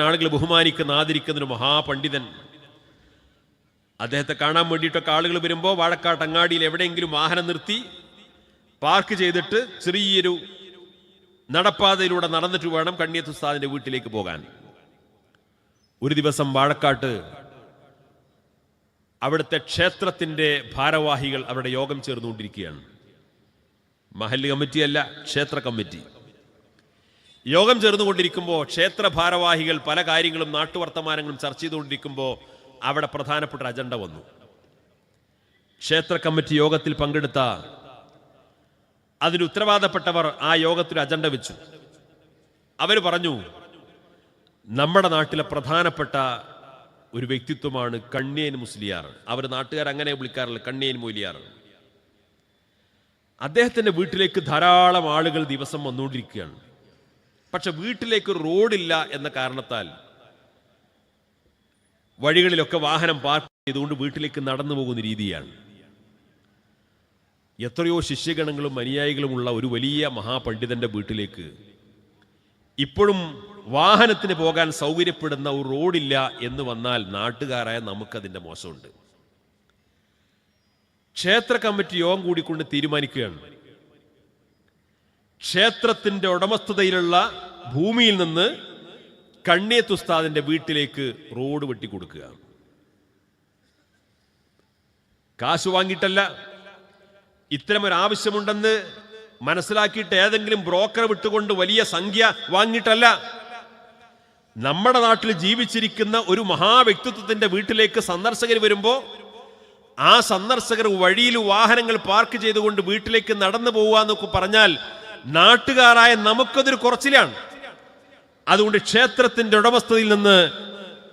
ആളുകൾ ബഹുമാനിക്കുന്ന ആദരിക്കുന്ന ഒരു മഹാപണ്ഡിതൻ. അദ്ദേഹത്തെ കാണാൻ വേണ്ടിയിട്ടൊക്കെ ആളുകൾ വരുമ്പോൾ വാഴക്കാട്ട് അങ്ങാടിയിൽ എവിടെയെങ്കിലും വാഹനം നിർത്തി പാർക്ക് ചെയ്തിട്ട് ചെറിയൊരു നടപ്പാതയിലൂടെ നടന്നിട്ട് വേണം കണ്ണിയത്ത് ഉസ്താദിന്റെ വീട്ടിലേക്ക് പോകാൻ. ഒരു ദിവസം വാഴക്കാട്ട് അവിടുത്തെ ക്ഷേത്രത്തിന്റെ ഭാരവാഹികൾ അവിടെ യോഗം ചേർന്നുകൊണ്ടിരിക്കുകയാണ്. മഹല്ല് കമ്മിറ്റിയല്ല ക്ഷേത്ര കമ്മിറ്റി. യോഗം ചേർന്നുകൊണ്ടിരിക്കുമ്പോൾ ക്ഷേത്ര ഭാരവാഹികൾ പല കാര്യങ്ങളും നാട്ടുവർത്തമാനങ്ങളും ചർച്ച ചെയ്തുകൊണ്ടിരിക്കുമ്പോൾ അവിടെ പ്രധാനപ്പെട്ട അജണ്ട വന്നു. ക്ഷേത്ര കമ്മിറ്റി യോഗത്തിൽ പങ്കെടുത്ത അതിന് ഉത്തരവാദപ്പെട്ടവർ ആ യോഗത്തിൽ അജണ്ട വെച്ചു. അവർ പറഞ്ഞു നമ്മുടെ നാട്ടിലെ പ്രധാനപ്പെട്ട ഒരു വ്യക്തിത്വമാണ് കണ്ണിയൻ മുസ്ലിയാർ. അവർ നാട്ടുകാർ അങ്ങനെ വിളിക്കാറില്ല കണ്ണിയൻ മൂലിയാർ അദ്ദേഹത്തിന്റെ വീട്ടിലേക്ക് ധാരാളം ആളുകൾ ദിവസം വന്നുകൊണ്ടിരിക്കുകയാണ്. പക്ഷെ വീട്ടിലേക്ക് റോഡില്ല എന്ന കാരണത്താൽ വഴികളിലൊക്കെ വാഹനം പാർക്ക് ചെയ്തുകൊണ്ട് വീട്ടിലേക്ക് നടന്നു പോകുന്ന രീതിയാണ്. എത്രയോ ശിഷ്യഗണങ്ങളും അനുയായികളുമുള്ള ഒരു വലിയ മഹാപണ്ഡിതന്റെ വീട്ടിലേക്ക് ഇപ്പോഴും വാഹനത്തിന് പോകാൻ സൗകര്യപ്പെടുന്ന ഒരു റോഡില്ല എന്ന് വന്നാൽ നാട്ടുകാരായ നമുക്കതിന്റെ മോശമുണ്ട്. ക്ഷേത്ര കമ്മിറ്റി യോഗം കൂടിക്കൊണ്ട് തീരുമാനിക്കുകയാണ്. ക്ഷേത്രത്തിന്റെ ഉടമസ്ഥതയിലുള്ള ഭൂമിയിൽ നിന്ന് കണ്ണിയത്ത് ഉസ്താദിന്റെ വീട്ടിലേക്ക് റോഡ് വെട്ടിക്കൊടുക്കുക. കാശ് വാങ്ങിയിട്ടല്ല. ഇത്തരമൊരു ആവശ്യമുണ്ടെന്ന് മനസ്സിലാക്കിയിട്ട് ഏതെങ്കിലും ബ്രോക്കർ വിട്ടുകൊണ്ട് വലിയ സംഖ്യ വാങ്ങിയിട്ടല്ല. നമ്മുടെ നാട്ടിൽ ജീവിച്ചിരിക്കുന്ന ഒരു മഹാവ്യക്തിത്വത്തിന്റെ വീട്ടിലേക്ക് സന്ദർശകർ വരുമ്പോൾ ആ സന്ദർശകർ വഴിയിൽ വാഹനങ്ങൾ പാർക്ക് ചെയ്തുകൊണ്ട് വീട്ടിലേക്ക് നടന്നു പോവുക എന്നൊക്കെ പറഞ്ഞാൽ നാട്ടുകാരായ നമുക്കതൊരു കുറച്ചിലാണ്. അതുകൊണ്ട് ക്ഷേത്രത്തിന്റെ ഉടമസ്ഥതയിൽ നിന്ന്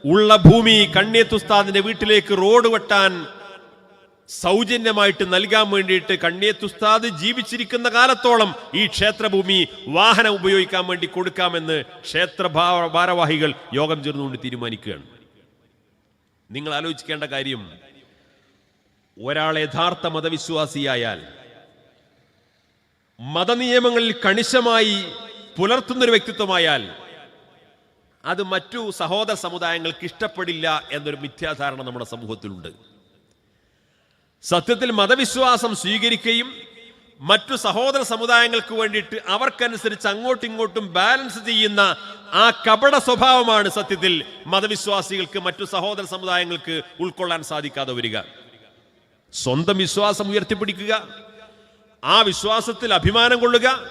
ഉള്ള ഭൂമി കണ്ണിയത്തുസ്താദിന്റെ വീട്ടിലേക്ക് റോഡ് വെട്ടാൻ സൗജന്യമായിട്ട് നൽകാൻ വേണ്ടിയിട്ട് കണ്ണിയത്തുസ്താദ് ജീവിച്ചിരിക്കുന്ന കാലത്തോളം ഈ ക്ഷേത്രഭൂമി വാഹനം ഉപയോഗിക്കാൻ വേണ്ടി കൊടുക്കാമെന്ന് ക്ഷേത്ര ഭാരവാഹികൾ യോഗം ചേർന്നുകൊണ്ട് തീരുമാനിക്കുകയാണ്. നിങ്ങൾ ആലോചിക്കേണ്ട കാര്യം ഒരാൾ യഥാർത്ഥ മതവിശ്വാസിയായാൽ മതനിയമങ്ങളിൽ കണിശമായി പുലർത്തുന്നൊരു വ്യക്തിത്വമായാൽ അത് മറ്റു സഹോദര സമുദായങ്ങൾക്ക് ഇഷ്ടപ്പെടില്ല എന്നൊരു മിഥ്യാധാരണ നമ്മുടെ സമൂഹത്തിലുണ്ട്. സത്യത്തിൽ മതവിശ്വാസം സ്വീകരിക്കുകയും മറ്റു സഹോദര സമുദായങ്ങൾക്ക് വേണ്ടിയിട്ട് അവർക്കനുസരിച്ച് അങ്ങോട്ടും ഇങ്ങോട്ടും ബാലൻസ് ചെയ്യുന്ന ആ കപട സ്വഭാവമാണ് സത്യത്തിൽ മതവിശ്വാസികൾക്ക് മറ്റു സഹോദര സമുദായങ്ങൾക്ക് ഉൾക്കൊള്ളാൻ സാധിക്കാതെ വരിക. സ്വന്തം വിശ്വാസം ഉയർത്തിപ്പിടിക്കുക. ആ വിശ്വാസത്തിൽ അഭിമാനം കൊള്ളുക.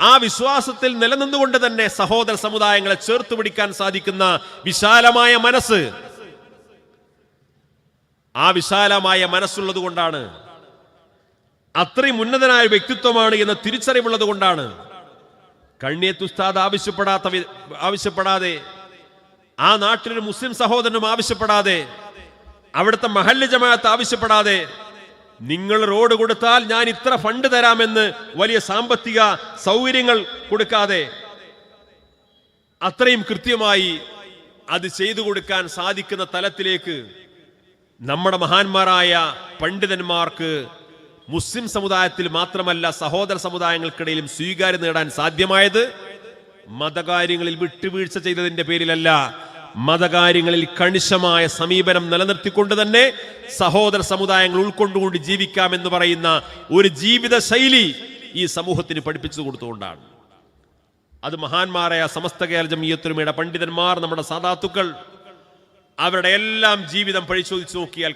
ആ വിശ്വാസത്തിൽ നിലനിന്നുകൊണ്ട് തന്നെ സഹോദര സമുദായങ്ങളെ ചേർത്ത് പിടിക്കാൻ സാധിക്കുന്ന വിശാലമായ മനസ്സ്. ആ വിശാലമായ മനസ്സുള്ളത് കൊണ്ടാണ്. അത്രയും ഉന്നതനായ വ്യക്തിത്വമാണ് എന്ന തിരിച്ചറിവുള്ളത് കൊണ്ടാണ്. കണ്ണിയത്തുസ്താദ് ആവശ്യപ്പെടാത്ത ആവശ്യപ്പെടാതെ ആ നാട്ടിലൊരു മുസ്ലിം സഹോദരനും ആവശ്യപ്പെടാതെ അവിടുത്തെ മഹല്ല് ജമാഅത്ത് ആവശ്യപ്പെടാതെ നിങ്ങൾ റോഡ് കൊടുത്താൽ ഞാൻ ഇത്ര ഫണ്ട് തരാമെന്ന് വലിയ സാമ്പത്തിക സൗകര്യങ്ങൾ കൊടുക്കാതെ അത്രയും കൃത്യമായി അത് ചെയ്തു കൊടുക്കാൻ സാധിക്കുന്ന തലത്തിലേക്ക് നമ്മുടെ മഹാന്മാരായ പണ്ഡിതന്മാർക്ക് മുസ്ലിം സമുദായത്തിൽ മാത്രമല്ല സഹോദര സമുദായങ്ങൾക്കിടയിലും സ്വീകാര്യം നേടാൻ സാധ്യമായത് മതകാര്യങ്ങളിൽ വിട്ടുവീഴ്ച ചെയ്തതിന്റെ പേരിലല്ല. മതകാര്യങ്ങളിൽ കണിശമായ സമീപനം നിലനിർത്തിക്കൊണ്ട് തന്നെ സഹോദര സമുദായങ്ങൾ ഉൾക്കൊണ്ടുകൊണ്ട് ജീവിക്കാം എന്ന് പറയുന്ന ഒരു ജീവിത ശൈലി ഈ സമൂഹത്തിന് പഠിപ്പിച്ചു കൊടുത്തുകൊണ്ടാണ്. അത് മഹാന്മാരായ സമസ്ത കേരള ജമീയത്തുരുമയുടെ പണ്ഡിതന്മാർ നമ്മുടെ സാധാത്തുക്കൾ അവരുടെ എല്ലാം ജീവിതം പരിശോധിച്ച് നോക്കിയാൽ